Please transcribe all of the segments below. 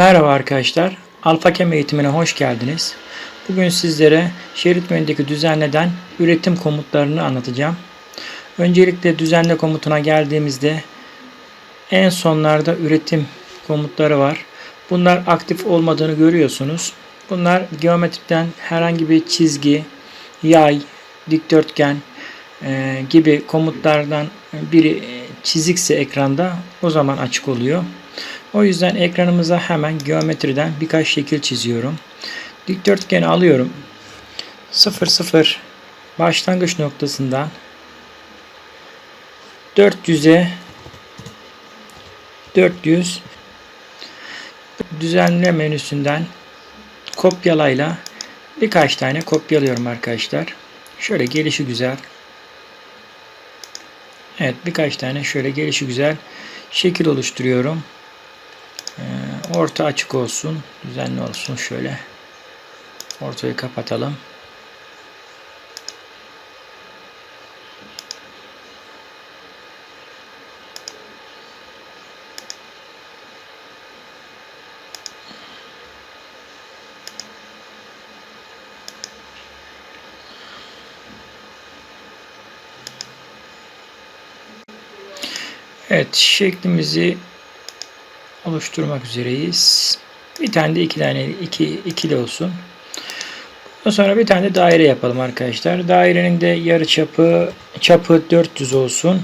Merhaba arkadaşlar. AlphaCam eğitimine hoş geldiniz. Bugün sizlere şerit mühendeki düzenleden üretim komutlarını anlatacağım. Öncelikle düzenle komutuna geldiğimizde en sonlarda üretim komutları var. Bunlar aktif olmadığını görüyorsunuz. Bunlar geometrikten herhangi bir çizgi, yay, dikdörtgen e, gibi komutlardan biri çizikse ekranda o zaman açık oluyor. O yüzden ekranımıza hemen geometriden birkaç şekil çiziyorum. Dikdörtgeni alıyorum. 0 0 başlangıç noktasından 400'e 400 düzenle menüsünden kopyalayla birkaç tane kopyalıyorum arkadaşlar. Şöyle gelişi güzel. Evet birkaç tane şöyle gelişi güzel şekil oluşturuyorum. Orta açık olsun. Düzenli olsun şöyle. Ortayı kapatalım. Evet şeklimizi oluşturmak üzereyiz. Bir tane de iki tane iki ikili olsun. Ondan sonra bir tane de daire yapalım arkadaşlar. Dairenin de yarı çapı çapı 400 olsun.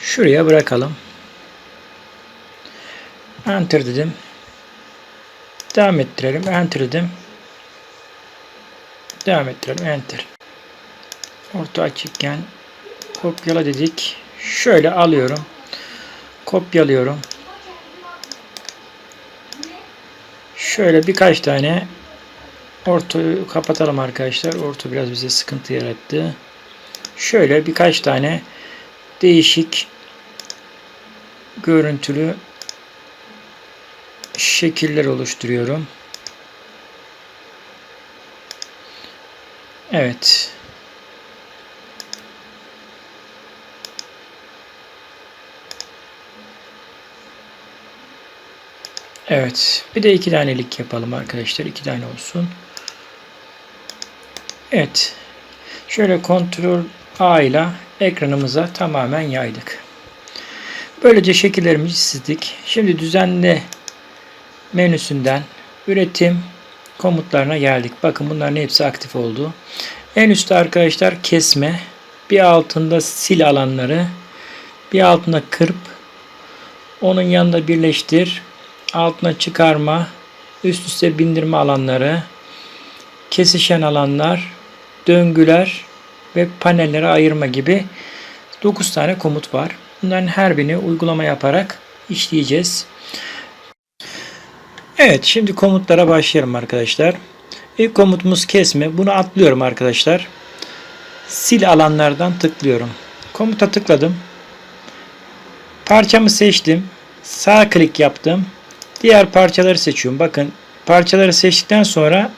Şuraya bırakalım. Enter dedim. Devam ettirelim. Enter dedim. Devam ettirelim. Enter. Orta açıkken kopyala dedik. Şöyle alıyorum. Kopyalıyorum. Şöyle birkaç tane ortayı kapatalım arkadaşlar. Orta biraz bize sıkıntı yarattı. Şöyle birkaç tane değişik görüntülü şekiller oluşturuyorum. Evet. Evet. Bir de iki tanelik yapalım arkadaşlar. iki tane olsun. Evet. Şöyle kontrol A ile ekranımıza tamamen yaydık. Böylece şekillerimizi çizdik. Şimdi düzenle menüsünden üretim komutlarına geldik. Bakın bunların hepsi aktif oldu. En üstte arkadaşlar kesme, bir altında sil alanları, bir altında kırp, onun yanında birleştir, altına çıkarma, üst üste bindirme alanları, kesişen alanlar, döngüler ve panellere ayırma gibi 9 tane komut var. Bunların her birini uygulama yaparak işleyeceğiz. Evet şimdi komutlara başlayalım arkadaşlar. İlk komutumuz kesme. Bunu atlıyorum arkadaşlar. Sil alanlardan tıklıyorum. Komuta tıkladım. Parçamı seçtim. Sağ klik yaptım. Diğer parçaları seçiyorum. Bakın parçaları seçtikten sonra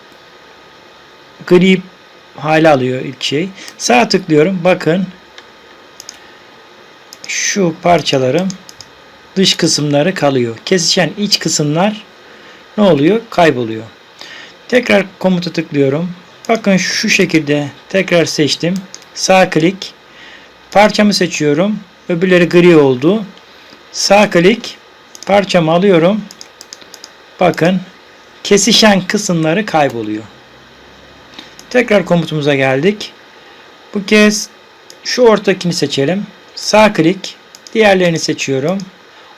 gri hale alıyor ilk şey. Sağ tıklıyorum. Bakın şu parçalarım dış kısımları kalıyor. Kesişen iç kısımlar ne oluyor? Kayboluyor. Tekrar komuta tıklıyorum. Bakın şu şekilde tekrar seçtim. Sağ klik. Parçamı seçiyorum. Öbürleri gri oldu. Sağ klik. Parçamı alıyorum. Bakın kesişen kısımları kayboluyor. Tekrar komutumuza geldik. Bu kez şu ortakini seçelim. Sağ klik. Diğerlerini seçiyorum.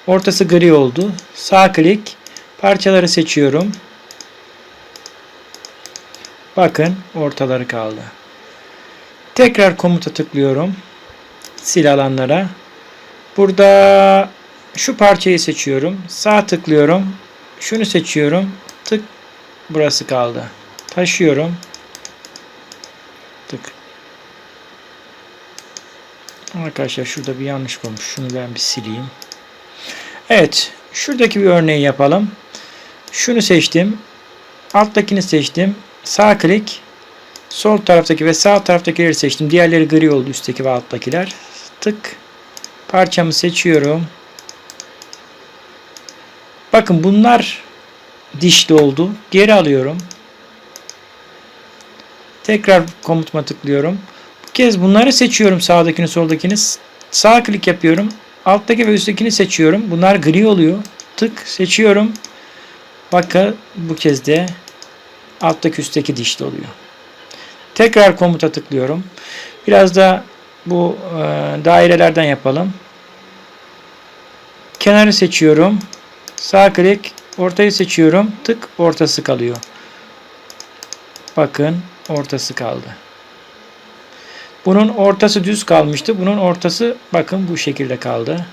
Ortası gri oldu. Sağ klik. Parçaları seçiyorum. Bakın ortaları kaldı. Tekrar komuta tıklıyorum. Sil alanlara. Burada şu parçayı seçiyorum. Sağ tıklıyorum. Şunu seçiyorum. Tık. Burası kaldı. Taşıyorum. Tık. Arkadaşlar şurada bir yanlış olmuş. Şunu ben bir sileyim. Evet. Şuradaki bir örneği yapalım. Şunu seçtim. Alttakini seçtim. Sağ klik. Sol taraftaki ve sağ taraftakileri seçtim. Diğerleri gri oldu üstteki ve alttakiler. Tık. Parçamı seçiyorum. Bakın bunlar dişli oldu. Geri alıyorum. Tekrar komutuma tıklıyorum. Bu kez bunları seçiyorum. Sağdakini soldakini. Sağ klik yapıyorum. Alttaki ve üsttekini seçiyorum. Bunlar gri oluyor. Tık seçiyorum. Bakın bu kez de alttaki üstteki dişli oluyor. Tekrar komuta tıklıyorum. Biraz da bu e, dairelerden yapalım. Kenarı seçiyorum. Sağ klik ortayı seçiyorum. Tık ortası kalıyor. Bakın ortası kaldı. Bunun ortası düz kalmıştı. Bunun ortası bakın bu şekilde kaldı.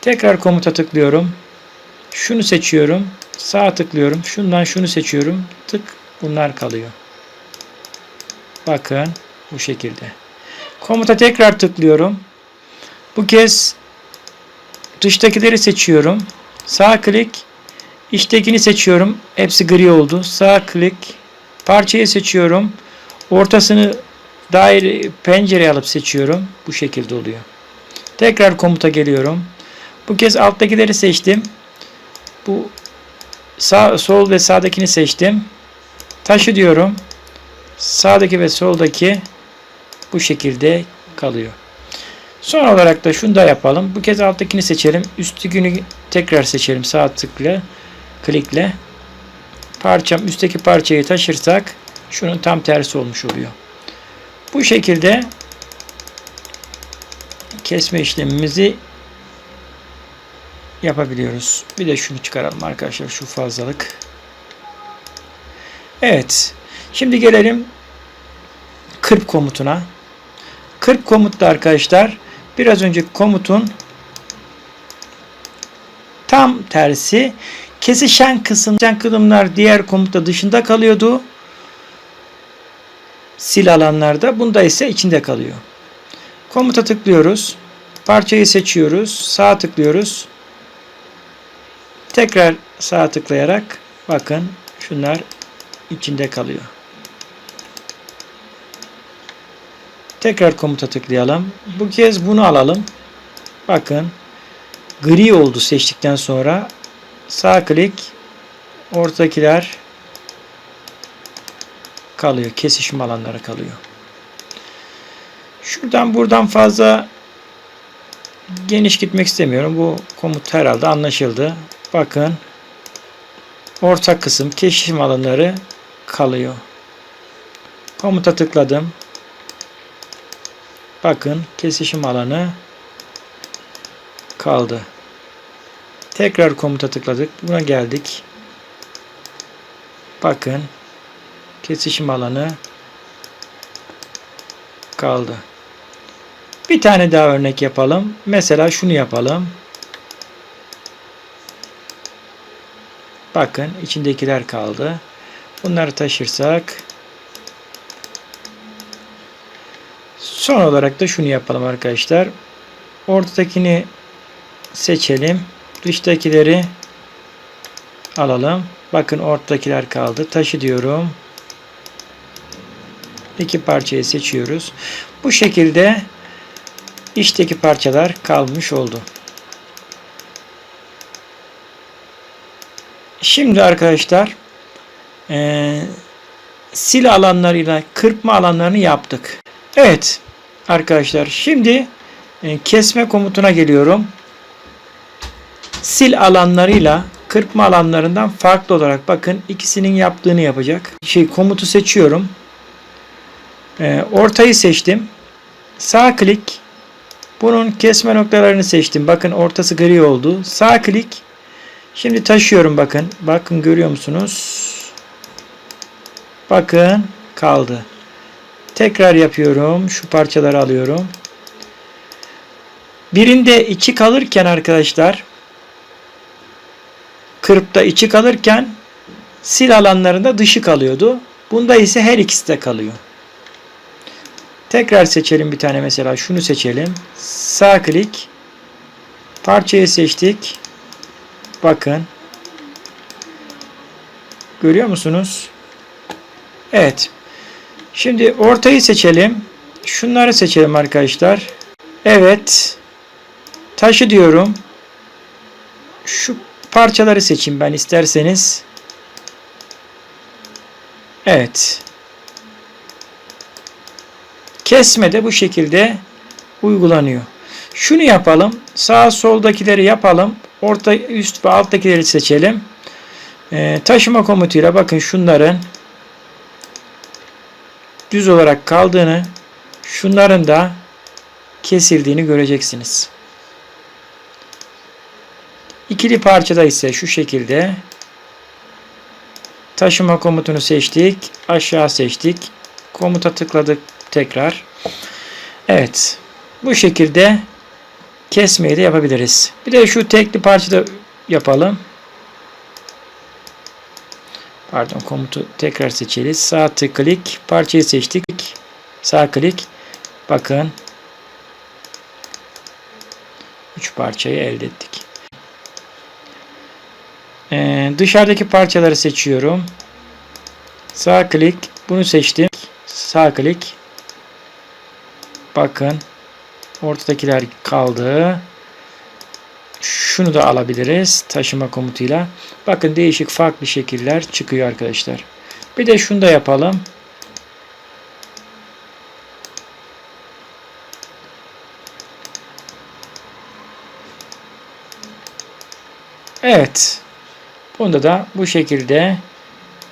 Tekrar komuta tıklıyorum. Şunu seçiyorum. Sağ tıklıyorum. Şundan şunu seçiyorum. Tık bunlar kalıyor. Bakın bu şekilde. Komuta tekrar tıklıyorum. Bu kez dıştakileri seçiyorum. Sağ klik içtekini seçiyorum. Hepsi gri oldu. Sağ klik parçayı seçiyorum. Ortasını daire pencereye alıp seçiyorum. Bu şekilde oluyor. Tekrar komuta geliyorum. Bu kez alttakileri seçtim. Bu sağ, sol ve sağdakini seçtim. Taşı diyorum. Sağdaki ve soldaki bu şekilde kalıyor. Son olarak da şunu da yapalım. Bu kez alttakini seçelim. Üsttekini tekrar seçelim. Sağ tıkla, klikle. Parçam üstteki parçayı taşırsak şunun tam tersi olmuş oluyor. Bu şekilde kesme işlemimizi yapabiliyoruz. Bir de şunu çıkaralım arkadaşlar. Şu fazlalık. Evet. Şimdi gelelim kırp komutuna. Kırp komutta arkadaşlar biraz önceki komutun tam tersi kesişen kısım, kısımlar diğer komutta dışında kalıyordu. Sil alanlarda. Bunda ise içinde kalıyor. Komuta tıklıyoruz. Parçayı seçiyoruz. Sağ tıklıyoruz. Tekrar sağ tıklayarak bakın şunlar içinde kalıyor. Tekrar komuta tıklayalım. Bu kez bunu alalım. Bakın gri oldu seçtikten sonra sağ klik ortakiler kalıyor. Kesişim alanları kalıyor. Şuradan buradan fazla geniş gitmek istemiyorum. Bu komut herhalde anlaşıldı. Bakın orta kısım kesişim alanları kalıyor. Komuta tıkladım. Bakın kesişim alanı kaldı. Tekrar komuta tıkladık. Buna geldik. Bakın kesişim alanı kaldı. Bir tane daha örnek yapalım. Mesela şunu yapalım. Bakın içindekiler kaldı. Bunları taşırsak son olarak da şunu yapalım arkadaşlar. Ortadakini seçelim. Dıştakileri alalım. Bakın ortadakiler kaldı. Taşı diyorum. İki parçayı seçiyoruz. Bu şekilde içteki parçalar kalmış oldu. Şimdi arkadaşlar e, sil alanlarıyla kırpma alanlarını yaptık. Evet arkadaşlar şimdi e, kesme komutuna geliyorum. Sil alanlarıyla kırpma alanlarından farklı olarak bakın ikisinin yaptığını yapacak. Şey komutu seçiyorum. E, ortayı seçtim. Sağ klik. Bunun kesme noktalarını seçtim. Bakın ortası gri oldu. Sağ klik. Şimdi taşıyorum bakın. Bakın görüyor musunuz? Bakın kaldı. Tekrar yapıyorum. Şu parçaları alıyorum. Birinde içi kalırken arkadaşlar kırpta içi kalırken sil alanlarında dışı kalıyordu. Bunda ise her ikisi de kalıyor. Tekrar seçelim bir tane mesela şunu seçelim. Sağ klik. Parçayı seçtik. Bakın. Görüyor musunuz? Evet. Şimdi ortayı seçelim. Şunları seçelim arkadaşlar. Evet. Taşı diyorum. Şu parçaları seçeyim ben isterseniz. Evet. Kesme de bu şekilde uygulanıyor. Şunu yapalım. Sağ soldakileri yapalım. Orta üst ve alttakileri seçelim. Ee, taşıma komutuyla bakın şunların düz olarak kaldığını şunların da kesildiğini göreceksiniz. İkili parçada ise şu şekilde taşıma komutunu seçtik. Aşağı seçtik. Komuta tıkladık tekrar. Evet. Bu şekilde kesmeyi de yapabiliriz. Bir de şu tekli parçada yapalım. Pardon komutu tekrar seçeriz. Sağ tıklik parçayı seçtik. Sağ klik. Bakın. 3 parçayı elde ettik. Ee, dışarıdaki parçaları seçiyorum. Sağ klik. Bunu seçtim. Sağ klik. Bakın. Ortadakiler kaldı. Şunu da alabiliriz taşıma komutuyla. Bakın değişik farklı şekiller çıkıyor arkadaşlar. Bir de şunu da yapalım. Evet. Bunda da bu şekilde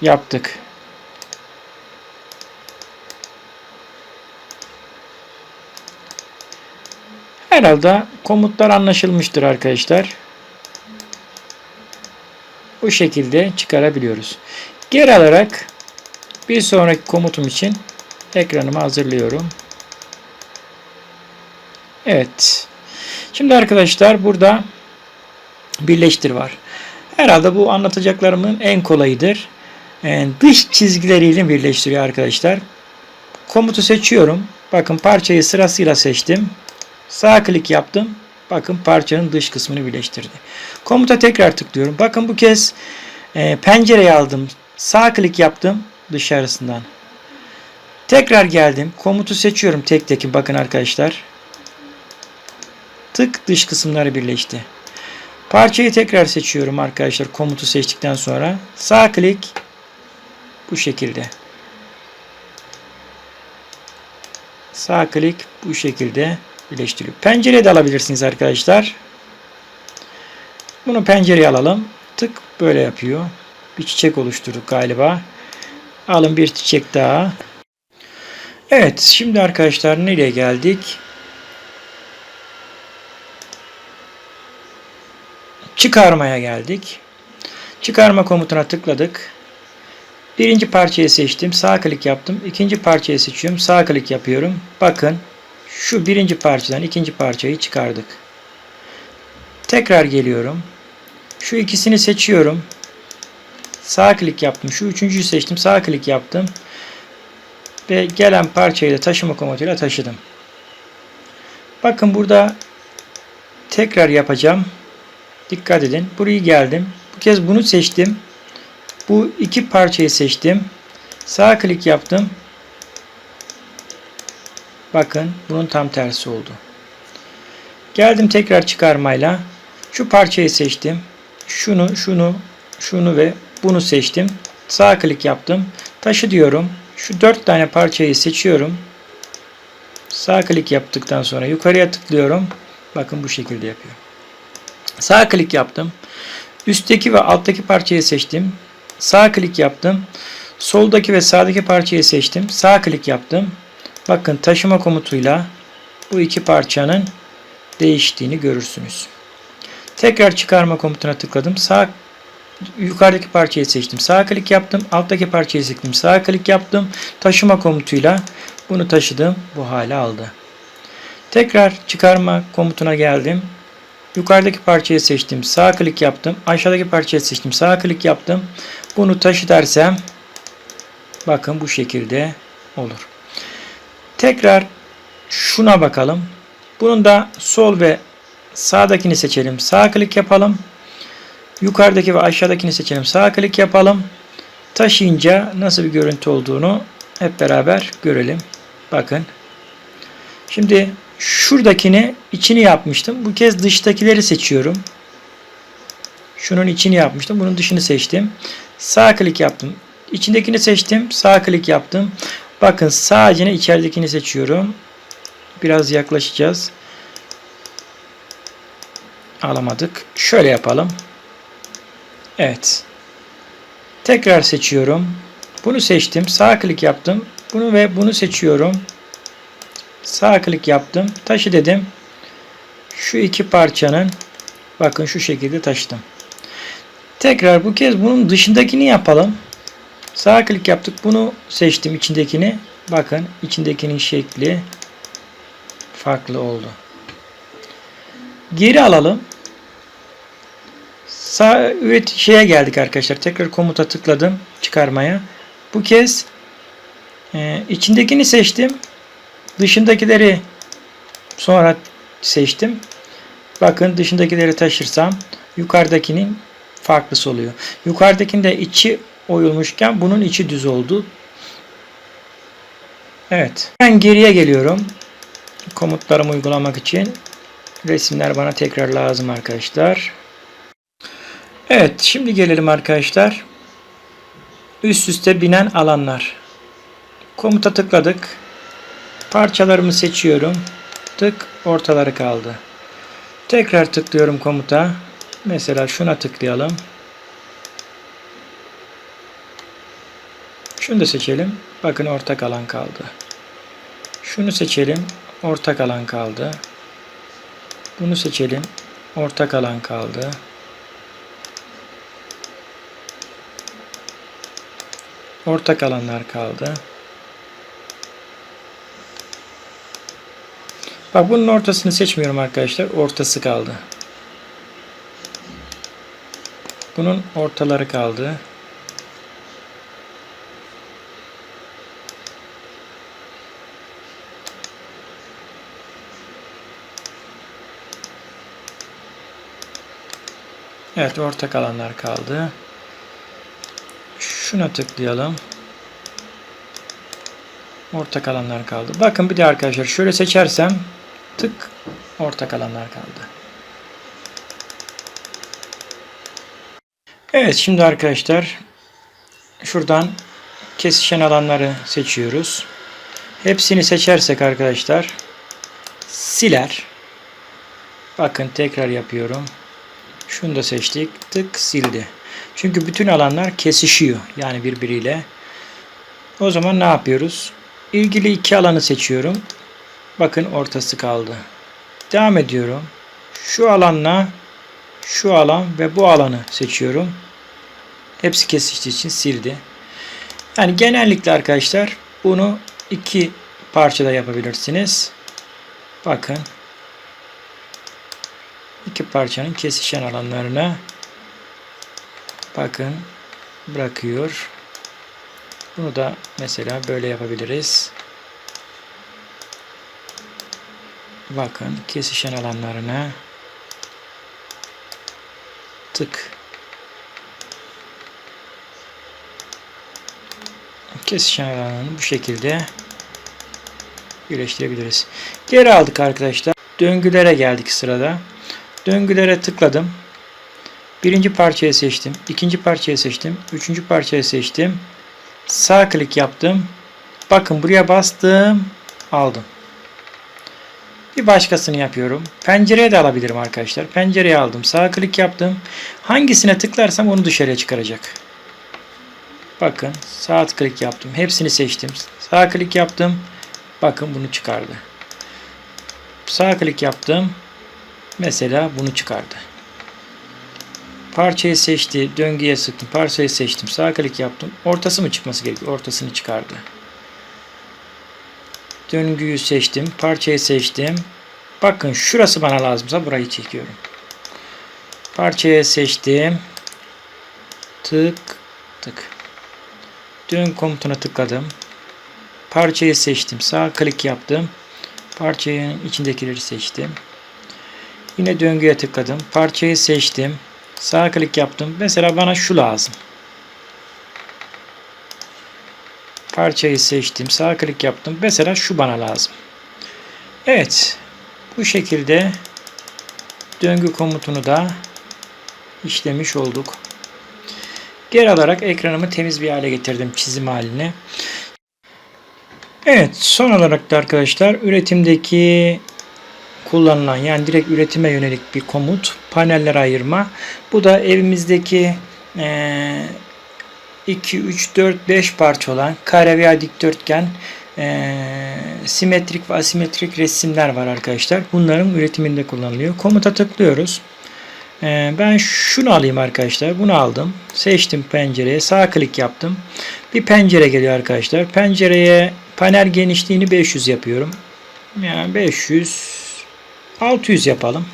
yaptık. Herhalde komutlar anlaşılmıştır arkadaşlar. Bu şekilde çıkarabiliyoruz. Geri alarak bir sonraki komutum için ekranımı hazırlıyorum. Evet. Şimdi arkadaşlar burada birleştir var. Herhalde bu anlatacaklarımın en kolayıdır. Yani dış çizgileriyle birleştiriyor arkadaşlar. Komutu seçiyorum. Bakın parçayı sırasıyla seçtim. Sağ klik yaptım. Bakın parçanın dış kısmını birleştirdi. Komuta tekrar tıklıyorum. Bakın bu kez e, pencereyi aldım. Sağ klik yaptım dışarısından. Tekrar geldim. Komutu seçiyorum tek tek. Bakın arkadaşlar. Tık dış kısımları birleşti. Parçayı tekrar seçiyorum arkadaşlar. Komutu seçtikten sonra. Sağ klik. Bu şekilde. Sağ klik bu şekilde birleştiriyor. Pencereye de alabilirsiniz arkadaşlar. Bunu pencereye alalım. Tık böyle yapıyor. Bir çiçek oluşturduk galiba. Alın bir çiçek daha. Evet şimdi arkadaşlar nereye geldik? Çıkarmaya geldik. Çıkarma komutuna tıkladık. Birinci parçayı seçtim. Sağ klik yaptım. İkinci parçayı seçiyorum. Sağ klik yapıyorum. Bakın şu birinci parçadan ikinci parçayı çıkardık. Tekrar geliyorum. Şu ikisini seçiyorum. Sağ klik yaptım. Şu üçüncüyü seçtim. Sağ klik yaptım. Ve gelen parçayı da taşıma komutuyla taşıdım. Bakın burada tekrar yapacağım. Dikkat edin. Burayı geldim. Bu kez bunu seçtim. Bu iki parçayı seçtim. Sağ klik yaptım. Bakın bunun tam tersi oldu. Geldim tekrar çıkarmayla. Şu parçayı seçtim. Şunu, şunu, şunu ve bunu seçtim. Sağ klik yaptım. Taşı diyorum. Şu dört tane parçayı seçiyorum. Sağ klik yaptıktan sonra yukarıya tıklıyorum. Bakın bu şekilde yapıyor. Sağ klik yaptım. Üstteki ve alttaki parçayı seçtim. Sağ klik yaptım. Soldaki ve sağdaki parçayı seçtim. Sağ klik yaptım. Bakın taşıma komutuyla bu iki parçanın değiştiğini görürsünüz. Tekrar çıkarma komutuna tıkladım. Sağ yukarıdaki parçayı seçtim. Sağ klik yaptım. Alttaki parçayı seçtim. Sağ klik yaptım. Taşıma komutuyla bunu taşıdım. Bu hale aldı. Tekrar çıkarma komutuna geldim. Yukarıdaki parçayı seçtim. Sağ klik yaptım. Aşağıdaki parçayı seçtim. Sağ klik yaptım. Bunu taşı dersem bakın bu şekilde olur. Tekrar şuna bakalım. Bunun da sol ve sağdakini seçelim. Sağ klik yapalım. Yukarıdaki ve aşağıdakini seçelim. Sağ klik yapalım. Taşıyınca nasıl bir görüntü olduğunu hep beraber görelim. Bakın. Şimdi şuradakini içini yapmıştım. Bu kez dıştakileri seçiyorum. Şunun içini yapmıştım. Bunun dışını seçtim. Sağ klik yaptım. İçindekini seçtim. Sağ klik yaptım. Bakın sadece içeridekini seçiyorum. Biraz yaklaşacağız. Alamadık. Şöyle yapalım. Evet. Tekrar seçiyorum. Bunu seçtim. Sağ klik yaptım. Bunu ve bunu seçiyorum. Sağ klik yaptım. Taşı dedim. Şu iki parçanın bakın şu şekilde taşıdım. Tekrar bu kez bunun dışındakini yapalım. Sağ klik yaptık. Bunu seçtim içindekini. Bakın içindekinin şekli farklı oldu. Geri alalım. Sağ üret şeye geldik arkadaşlar. Tekrar komuta tıkladım çıkarmaya. Bu kez e, içindekini seçtim. Dışındakileri sonra seçtim. Bakın dışındakileri taşırsam yukarıdakinin farklısı oluyor. Yukarıdakinde içi oyulmuşken bunun içi düz oldu. Evet. Ben geriye geliyorum. Komutlarımı uygulamak için. Resimler bana tekrar lazım arkadaşlar. Evet. Şimdi gelelim arkadaşlar. Üst üste binen alanlar. Komuta tıkladık. Parçalarımı seçiyorum. Tık ortaları kaldı. Tekrar tıklıyorum komuta. Mesela şuna tıklayalım. Şunu da seçelim. Bakın ortak alan kaldı. Şunu seçelim. Ortak alan kaldı. Bunu seçelim. Ortak alan kaldı. Ortak alanlar kaldı. Bak bunun ortasını seçmiyorum arkadaşlar. Ortası kaldı. Bunun ortaları kaldı. Evet ortak alanlar kaldı. Şuna tıklayalım. Ortak alanlar kaldı. Bakın bir de arkadaşlar şöyle seçersem tık ortak alanlar kaldı. Evet şimdi arkadaşlar şuradan kesişen alanları seçiyoruz. Hepsini seçersek arkadaşlar siler. Bakın tekrar yapıyorum. Şunu da seçtik. Tık sildi. Çünkü bütün alanlar kesişiyor. Yani birbiriyle. O zaman ne yapıyoruz? İlgili iki alanı seçiyorum. Bakın ortası kaldı. Devam ediyorum. Şu alanla şu alan ve bu alanı seçiyorum. Hepsi kesiştiği için sildi. Yani genellikle arkadaşlar bunu iki parçada yapabilirsiniz. Bakın. İki parçanın kesişen alanlarına bakın bırakıyor. Bunu da mesela böyle yapabiliriz. Bakın kesişen alanlarına tık kesişen alanını bu şekilde birleştirebiliriz. Geri aldık arkadaşlar. Döngülere geldik sırada. Döngülere tıkladım. Birinci parçayı seçtim. ikinci parçayı seçtim. Üçüncü parçayı seçtim. Sağ klik yaptım. Bakın buraya bastım. Aldım. Bir başkasını yapıyorum. Pencereye de alabilirim arkadaşlar. Pencereye aldım. Sağ klik yaptım. Hangisine tıklarsam onu dışarıya çıkaracak. Bakın sağ klik yaptım. Hepsini seçtim. Sağ klik yaptım. Bakın bunu çıkardı. Sağ klik yaptım. Mesela bunu çıkardı. Parçayı seçti. Döngüye sıktım. Parçayı seçtim. Sağ klik yaptım. Ortası mı çıkması gerekiyor? Ortasını çıkardı. Döngüyü seçtim. Parçayı seçtim. Bakın şurası bana lazımsa burayı çekiyorum. Parçayı seçtim. Tık tık. Dön komutuna tıkladım. Parçayı seçtim. Sağ klik yaptım. Parçanın içindekileri seçtim. Yine döngüye tıkladım. Parçayı seçtim. Sağ klik yaptım. Mesela bana şu lazım. Parçayı seçtim. Sağ klik yaptım. Mesela şu bana lazım. Evet. Bu şekilde döngü komutunu da işlemiş olduk. Geri alarak ekranımı temiz bir hale getirdim çizim haline. Evet son olarak da arkadaşlar üretimdeki kullanılan yani direkt üretime yönelik bir komut paneller ayırma. Bu da evimizdeki eee 2, 3, 4, 5 parça olan kare veya dikdörtgen eee, simetrik ve asimetrik resimler var arkadaşlar. Bunların üretiminde kullanılıyor. Komuta tıklıyoruz. Eee, ben şunu alayım arkadaşlar. Bunu aldım. Seçtim pencereye. Sağ klik yaptım. Bir pencere geliyor arkadaşlar. Pencereye panel genişliğini 500 yapıyorum. Yani 500 600 yapalım.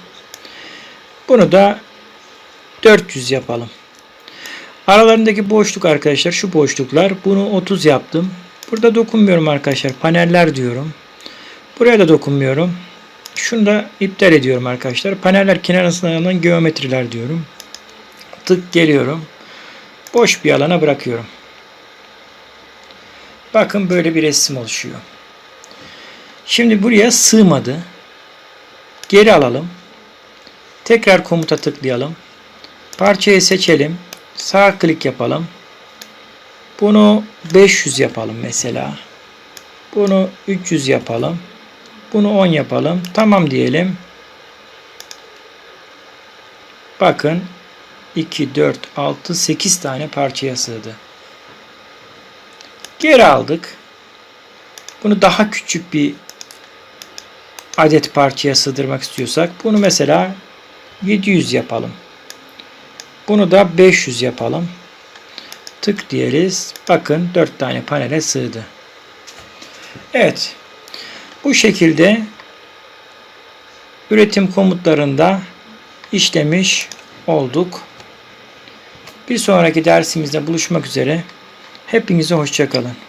Bunu da 400 yapalım. Aralarındaki boşluk arkadaşlar şu boşluklar. Bunu 30 yaptım. Burada dokunmuyorum arkadaşlar. Paneller diyorum. Buraya da dokunmuyorum. Şunu da iptal ediyorum arkadaşlar. Paneller kenarından alınan geometriler diyorum. Tık geliyorum. Boş bir alana bırakıyorum. Bakın böyle bir resim oluşuyor. Şimdi buraya sığmadı. Geri alalım. Tekrar komuta tıklayalım. Parçayı seçelim. Sağ klik yapalım. Bunu 500 yapalım mesela. Bunu 300 yapalım. Bunu 10 yapalım. Tamam diyelim. Bakın 2, 4, 6, 8 tane parçaya sığdı. Geri aldık. Bunu daha küçük bir adet parçaya sığdırmak istiyorsak bunu mesela 700 yapalım. Bunu da 500 yapalım. Tık diyeriz. Bakın 4 tane panele sığdı. Evet. Bu şekilde üretim komutlarında işlemiş olduk. Bir sonraki dersimizde buluşmak üzere. Hepinize hoşçakalın.